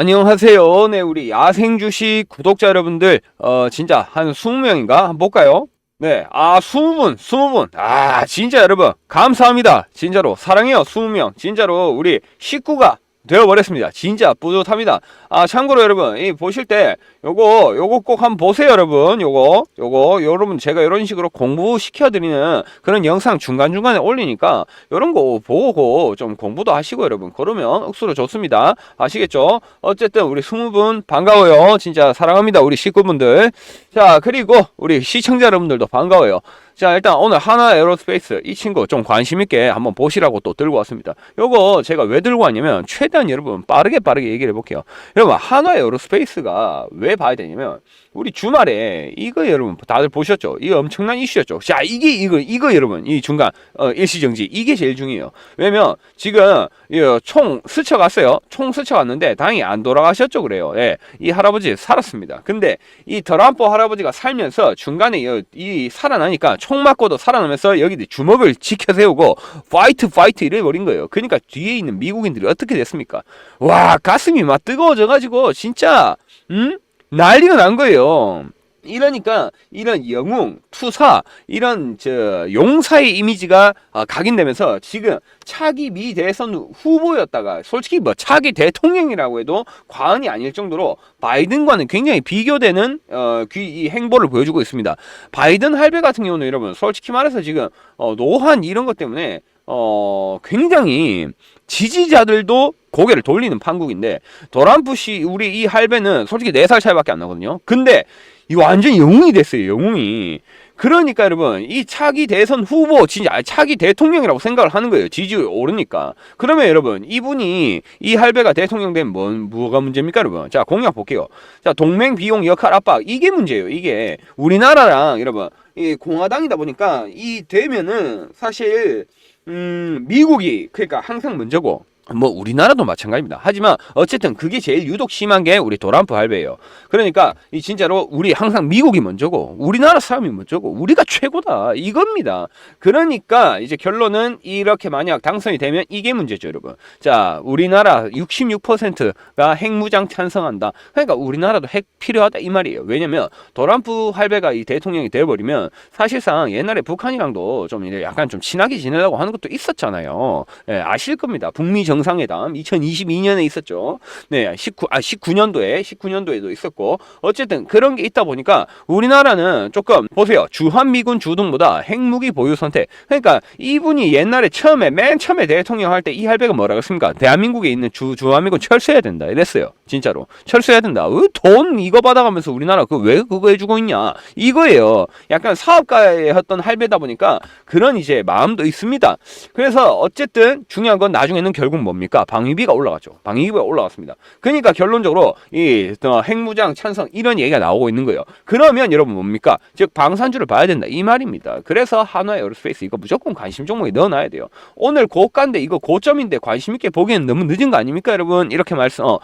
안녕하세요. 네, 우리 야생 주식 구독자 여러분들, 어, 진짜 한 20명인가? 한번 볼까요? 네, 아, 20분, 20분. 아, 진짜 여러분, 감사합니다. 진짜로, 사랑해요, 20명. 진짜로, 우리 식구가 되어버렸습니다. 진짜 뿌듯합니다. 아, 참고로 여러분, 이 보실 때, 요거, 요거 꼭 한번 보세요, 여러분. 요거, 요거, 여러분, 제가 이런 식으로 공부시켜드리는 그런 영상 중간중간에 올리니까, 요런 거 보고 좀 공부도 하시고, 여러분. 그러면 억수로 좋습니다. 아시겠죠? 어쨌든, 우리 20분 반가워요. 진짜 사랑합니다. 우리 식구분들. 자, 그리고 우리 시청자 여러분들도 반가워요. 자, 일단 오늘 하나 에어로스페이스 이 친구 좀 관심 있게 한번 보시라고 또 들고 왔습니다. 요거 제가 왜 들고 왔냐면 최대한 여러분 빠르게 빠르게 얘기를 해볼게요. 여러분 하나 에어로스페이스가 왜 봐야 되냐면 우리 주말에 이거 여러분 다들 보셨죠? 이거 엄청난 이슈였죠. 자, 이게 이거 이거 여러분 이 중간 어, 일시정지 이게 제일 중요해요. 왜냐면 지금 이총 스쳐갔어요. 총 스쳐갔는데 당연히 안 돌아가셨죠 그래요. 예, 이 할아버지 살았습니다. 근데 이 트럼프 할아버지가 살면서 중간에 이, 이 살아나니까 총 맞고도 살아나면서 여기 주먹을 지켜 세우고 파이트 파이트 이래버린 거예요. 그러니까 뒤에 있는 미국인들이 어떻게 됐습니까? 와 가슴이 막 뜨거워져가지고 진짜 음 난리가 난 거예요. 이러니까 이런 영웅, 투사, 이런 저 용사의 이미지가 어, 각인되면서 지금 차기 미 대선 후보였다가 솔직히 뭐 차기 대통령이라고 해도 과언이 아닐 정도로 바이든과는 굉장히 비교되는 어, 귀, 이 행보를 보여주고 있습니다. 바이든 할배 같은 경우는 여러분 솔직히 말해서 지금 어, 노한 이런 것 때문에 어, 굉장히 지지자들도 고개를 돌리는 판국인데 도란프 씨 우리 이 할배는 솔직히 4살 차이밖에 안 나거든요. 근데 이 완전 영웅이 됐어요. 영웅이. 그러니까 여러분 이 차기 대선 후보 진짜 차기 대통령이라고 생각을 하는 거예요. 지지율이 오르니까. 그러면 여러분 이분이 이 할배가 대통령 되면 뭔 뭐가 문제입니까, 여러분? 자 공약 볼게요. 자 동맹 비용 역할 압박 이게 문제예요. 이게 우리나라랑 여러분 이 공화당이다 보니까 이 되면은 사실 음 미국이 그러니까 항상 먼저고 뭐 우리나라도 마찬가지입니다. 하지만 어쨌든 그게 제일 유독 심한 게 우리 도란프 할배예요. 그러니까 이 진짜로 우리 항상 미국이 먼저고 우리나라 사람이 먼저고 우리가 최고다 이겁니다. 그러니까 이제 결론은 이렇게 만약 당선이 되면 이게 문제죠, 여러분. 자, 우리나라 66%가 핵무장 찬성한다. 그러니까 우리나라도 핵 필요하다 이 말이에요. 왜냐면 도란프 할배가 이 대통령이 되어버리면 사실상 옛날에 북한이랑도 좀 약간 좀 친하게 지내려고 하는 것도 있었잖아요. 예, 아실 겁니다. 북미 정 상회담 2022년에 있었죠. 네, 19, 아, 19년도에, 19년도에도 있었고, 어쨌든 그런 게 있다 보니까 우리나라는 조금, 보세요. 주한미군 주둔보다 핵무기 보유 선택. 그러니까 이분이 옛날에 처음에, 맨 처음에 대통령 할 때 이 할배가 뭐라고 했습니까? 대한민국에 있는 주, 주한미군 철수해야 된다. 이랬어요. 진짜로. 철수해야 된다. 어, 돈 이거 받아가면서 우리나라 그 왜 그거 해주고 있냐. 이거예요. 약간 사업가였던 할배다 보니까 그런 이제 마음도 있습니다. 그래서 어쨌든 중요한 건 나중에는 결국 뭡니까? 방위비가 올라갔죠. 방위비가 올라갔습니다. 그러니까 결론적으로 이 어, 핵무장 찬성 이런 얘기가 나오고 있는 거예요. 그러면 여러분 뭡니까? 즉 방산주를 봐야 된다 이 말입니다. 그래서 한화 에어로스페이스 이거 무조건 관심 종목에 넣어놔야 돼요. 오늘 고가인데 이거 고점인데 관심 있게 보기에는 너무 늦은 거 아닙니까, 여러분? 이렇게 말씀 어,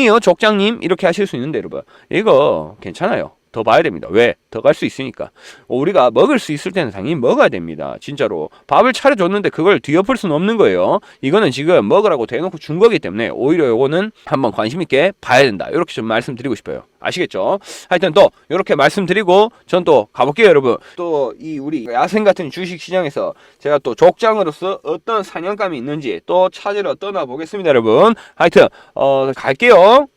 아니에요, 족장님 이렇게 하실 수 있는데 여러분 이거 괜찮아요. 더 봐야 됩니다. 왜? 더 갈 수 있으니까. 우리가 먹을 수 있을 때는 당연히 먹어야 됩니다. 진짜로. 밥을 차려줬는데 그걸 뒤엎을 수는 없는 거예요. 이거는 지금 먹으라고 대놓고 준 거기 때문에 오히려 요거는 한번 관심 있게 봐야 된다. 이렇게 좀 말씀드리고 싶어요. 아시겠죠? 하여튼 또 이렇게 말씀드리고 전 또 가볼게요, 여러분. 또 이 우리 야생 같은 주식 시장에서 제가 또 족장으로서 어떤 사냥감이 있는지 또 찾으러 떠나 보겠습니다, 여러분. 하여튼 어 갈게요.